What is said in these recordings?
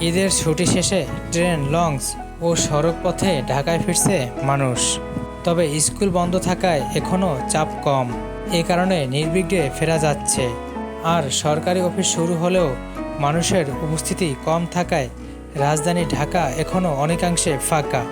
ঈদের ছুটি শেষে ট্রেন, লঞ্চ ও সড়ক পথে ঢাকায় ফিরছে মানুষ। তবে স্কুল বন্ধ থাকায় এখনও চাপ কম। এ কারণে নির্বিঘ্নে ফেরা যাচ্ছে। আর সরকারি অফিস শুরু হলেও মানুষের উপস্থিতি কম থাকায় রাজধানী ঢাকা এখনও অনেকাংশে ফাঁকা।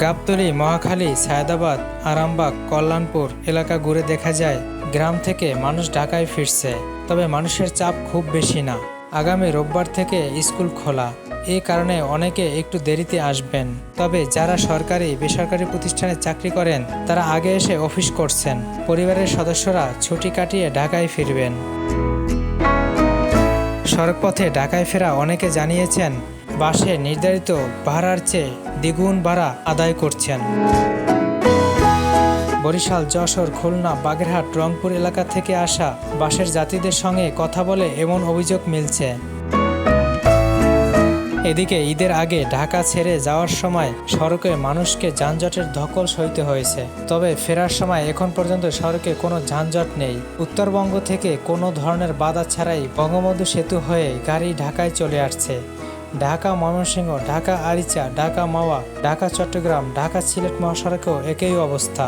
গাবতলী, মহাখালী, সায়দাবাদ, আরামবাগ, কল্যাণপুর এলাকা ঘুরে দেখা যায়, গ্রাম থেকে মানুষ ঢাকায় ফিরছে। তবে মানুষের চাপ খুব বেশি না। আগামী রোববার থেকে স্কুল খোলা। এই কারণে অনেকে একটু দেরিতে আসবেন। তবে যারা সরকারি, বেসরকারি প্রতিষ্ঠানে চাকরি করেন, তারা আগে এসে অফিস করছেন। পরিবারের সদস্যরা ছুটি কাটিয়ে ঢাকায় ফিরবেন। সড়কপথে ঢাকায় ফেরা অনেকে জানিয়েছেন, বাসে নির্ধারিত ভাড়ার চেয়ে দ্বিগুণ ভাড়া আদায় করছেন। বরিশাল, যশোর, খুলনা, বাগেরহাট, রংপুর এলাকা থেকে আসা বাসের যাত্রীদের সঙ্গে কথা বলে এমন অভিযোগ মিলছে। এদিকে ঈদের আগে ঢাকা ছেড়ে যাওয়ার সময় সড়কে মানুষকে যানজটের ধকল সইতে হয়েছে। তবে ফেরার সময় এখন পর্যন্ত সড়কে কোনো যানজট নেই। উত্তরবঙ্গ থেকে কোনো ধরনের বাধা ছাড়াই বঙ্গবন্ধু সেতু হয়ে গাড়ি ঢাকায় চলে আসছে। ঢাকা ময়মনসিংহ, ঢাকা আরিচা, ঢাকা মাওয়া, ঢাকা চট্টগ্রাম, ঢাকা সিলেট মহাসড়কেও একই অবস্থা।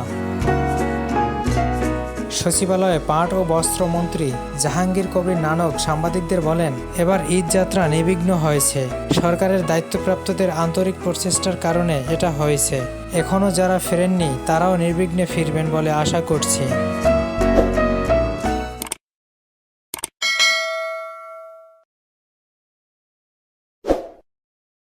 সচিবালয়ে পাট ও বস্ত্র মন্ত্রী জাহাঙ্গীর কবির নানক সাংবাদিকদের বলেন, এবার ঈদ যাত্রা নিবিঘ্ন হয়েছে। সরকারের দায়িত্বপ্রাপ্তদের আন্তরিক প্রচেষ্টার কারণে এটা হয়েছে। এখনও যারা ফেরেননি, তারাও নির্বিঘ্নে ফিরবেন বলে আশা করছি।